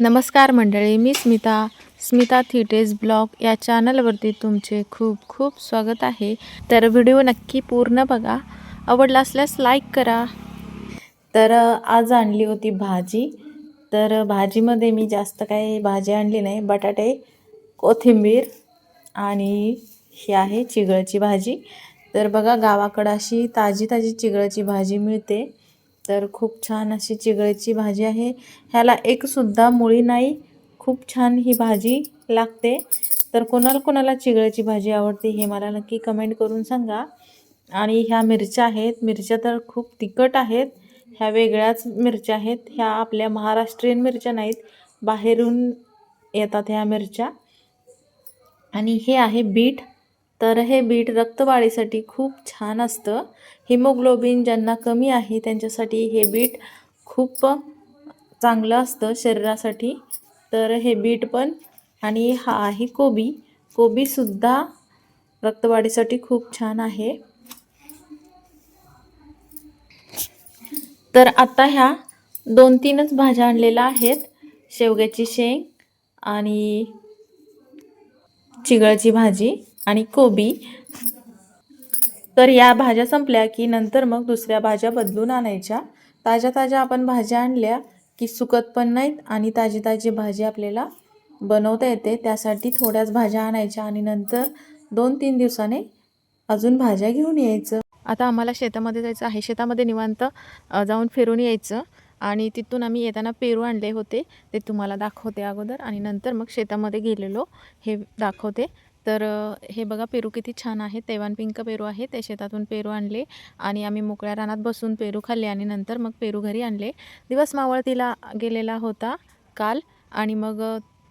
नमस्कार मंडळी मी स्मिता. स्मिता थिटेज ब्लॉग या चॅनलवरती तुमचे खूप खूप स्वागत आहे. तर व्हिडिओ नक्की पूर्ण बघा. आवडला असल्यास लाईक करा. तर आज आणली होती भाजी. तर भाजीमध्ये मी जास्त काही भाजी आणली नाही. बटाटे कोथिंबीर आणि ही आहे चिगळची भाजी. तर बघा गावाकडं अशी ताजी ताजी चिगळची भाजी मिळते. तर खूप छान अशी चिगळची भाजी आहे. ह्याला एकसुद्धा मुळी नाही. खूप छान ही भाजी लागते. तर कोणाला कोणाला चिगळची भाजी आवडते हे मला नक्की कमेंट करून सांगा. आणि ह्या मिरच्या आहेत. मिरच्या तर खूप तिखट आहेत. ह्या वेगळ्याच मिरच्या आहेत. ह्या आपल्या महाराष्ट्रीयन मिरच्या नाहीत. बाहेरून येतात ह्या मिरच्या. आणि हे आहे बीट. तर हे बीट रक्तवाढीसाठी खूप छान असतं. हिमोग्लोबिन ज्यांना कमी आहे त्यांच्यासाठी हे बीट खूप चांगलं असतं शरीरासाठी. तर हे बीट पण आणि हा आहे कोबी. कोबीसुद्धा रक्तवाढीसाठी खूप छान आहे. तर आता ह्या दोन तीनच भाज्या आणलेल्या आहेत. शेवग्याची शेंग आणि चिगळची भाजी. आणि कोबी. तर या भाज्या संपल्या की नंतर मग दुसऱ्या भाज्या बदलून आणायच्या. ताज्या ताज्या आपण भाज्या आणल्या की सुकत पण नाहीत आणि ताजी ताजी भाजी आपल्याला बनवता येते. त्यासाठी थोड्याच भाज्या आणायच्या आणि नंतर दोन तीन दिवसाने अजून भाज्या घेऊन यायचं. आता आम्हाला शेतामध्ये जायचं आहे. शेतामध्ये निवांत जाऊन फिरून यायचं. आणि तिथून आम्ही येताना पेरू आणले होते. ते तुम्हाला दाखवते अगोदर. आणि नंतर मग शेतामध्ये गेलेलो. हे दाखवते. तर हे बघा पेरू किती छान आहे. तेवान पिंक पेरू आहे ते शेतातून पेरू आणले आणि आम्ही मोकळ्या रानात बसून पेरू खाल्ले आणि नंतर मग पेरू घरी आणले. दिवस मावळतीला गेलेला होता काल आणि मग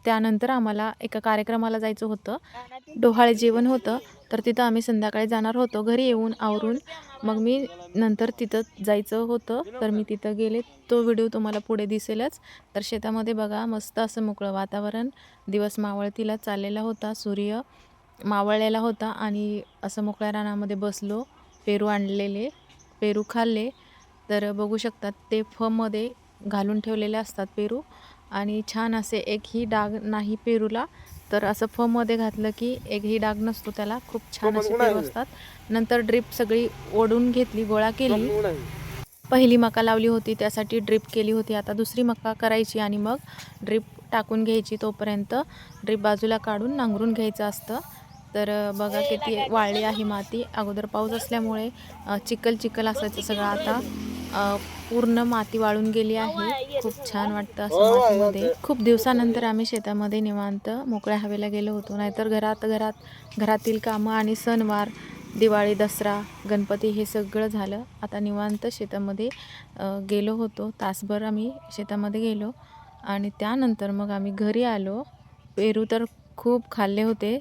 त्यानंतर आम्हाला एका कार्यक्रमाला जायचं होतं. डोहाळे जेवण होतं. तर तिथं आम्ही संध्याकाळी जाणार होतो. घरी येऊन आवरून मग मी नंतर तिथं जायचं होतं. तर मी तिथं गेले. तो व्हिडिओ तुम्हाला पुढे दिसेलच. तर शेतामध्ये बघा मस्त असं मोकळं वातावरण. दिवस मावळतीला चाललेला होता. सूर्य मावळलेला होता आणि असं मोकळ्या रानामध्ये बसलो. पेरू आणलेले पेरू खाल्ले. तर बघू शकतात ते फमध्ये घालून ठेवलेले असतात पेरू. आणि छान असे एकही डाग नाही पेरूला. तर असं फमध्ये घातलं की एकही डाग नसतो त्याला. खूप छान असे पेरू असतात. नंतर ड्रीप सगळी ओढून घेतली गोळा केली. पहिली मका लावली होती त्यासाठी ड्रीप केली होती. आता दुसरी मका करायची आणि मग ड्रीप टाकून घ्यायची तोपर्यंत ड्रीप बाजूला काढून नांगरून घ्यायचं असतं. तर बघा किती वाळली आहे माती. अगोदर पाऊस असल्यामुळे चिखल चिखल असायचं सगळं आता. पूर्ण माती वाळून गेली आहे. खूप छान वाटतं असं मातीमध्ये. खूप दिवसानंतर आम्ही शेतामध्ये निवांत मोकळ्या हवेला गेलो होतो. नाहीतर घरात घरात घरातील कामं आणि सणवार दिवाळी दसरा गणपती हे सगळं झालं. आता निवांत शेतामध्ये गेलो होतो. तासभर आम्ही शेतामध्ये गेलो. आणि त्यानंतर मग आम्ही घरी आलो. पेरू तर खूप खाल्ले होते.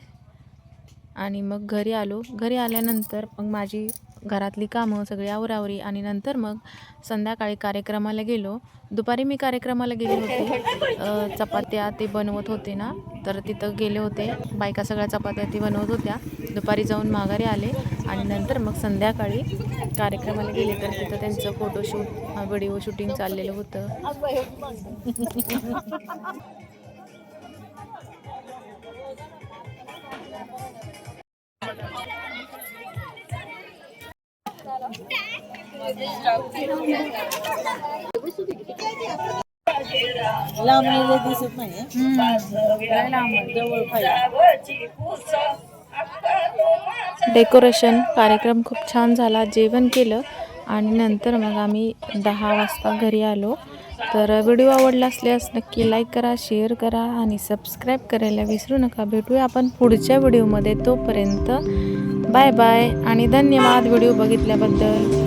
आणि मग घरी आलो. घरी आल्यानंतर मग माझी घरातली कामं सगळी आवरावरी आणि नंतर मग संध्याकाळी कार्यक्रमाला गेलो. दुपारी मी कार्यक्रमाला गेले होते. चपात्या ते बनवत होते ना तर तिथं गेले होते. बायका सगळ्या चपात्या ती बनवत होत्या. दुपारी जाऊन माघारी आले आणि नंतर मग संध्याकाळी कार्यक्रमाला गेले. तर तिथं त्यांचं फोटोशूट व्हिडिओ शूटिंग चाललेलं होतं. लांबणीला दिसत नाही हं? डेकोरेशन कार्यक्रम खूप छान झाला जेवण केलं आणि नंतर मग आम्ही दहा वाजता घरी आलो. तर व्हिडिओ आवडला असल्यास नक्की लाईक करा शेअर करा आणि सबस्क्राईब करायला विसरू नका. भेटूया आपण पुढच्या व्हिडिओमध्ये. तोपर्यंत बाय बाय आणि धन्यवाद व्हिडिओ बघितल्याबद्दल.